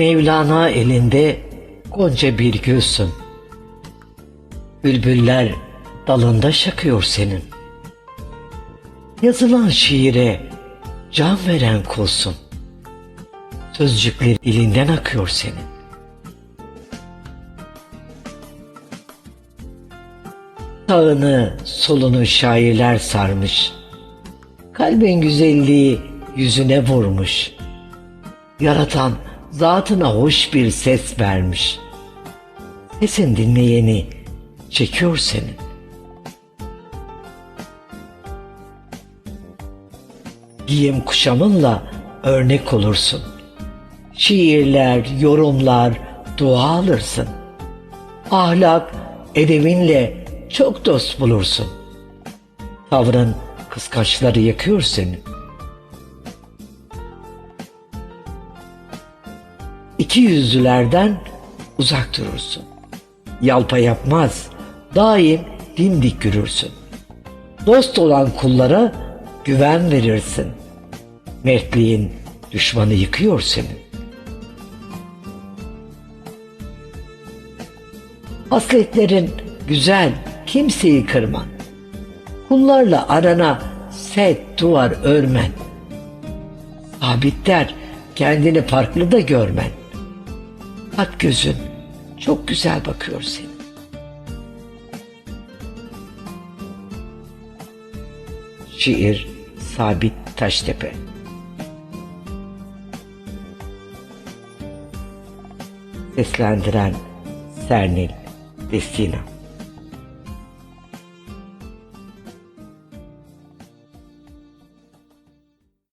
Mevlana elinde gonca bir gülsün. Bülbüller dalında şakıyor senin. Yazılan şiire can veren kulsun. Sözcükleri dilinden akıyor senin. Sağını solunu şairler sarmış. Kalbin güzelliği yüzüne vurmuş. Yaratan zatına hoş bir ses vermiş. Sesin dinleyeni çekiyor senin. Giyim kuşamınla örnek olursun. Şiirler, yorumlar, dua alırsın. Ahlak, edebinle çok dost bulursun. Tavrın kıskançları yakıyor seni. İki yüzlülerden uzak durursun. Yalpa yapmaz, daim dimdik yürürsün. Dost olan kullara güven verirsin. Mertliğin düşmanı yıkıyor seni. Hasletlerin güzel, kimseyi kırman. Kullarla arana set duvar örmen. Sabitler kendini farklı da görmen. Bak gözün. Çok güzel bakıyor senin. Şiir Sabit Taştepe. Seslendiren Sernil Destina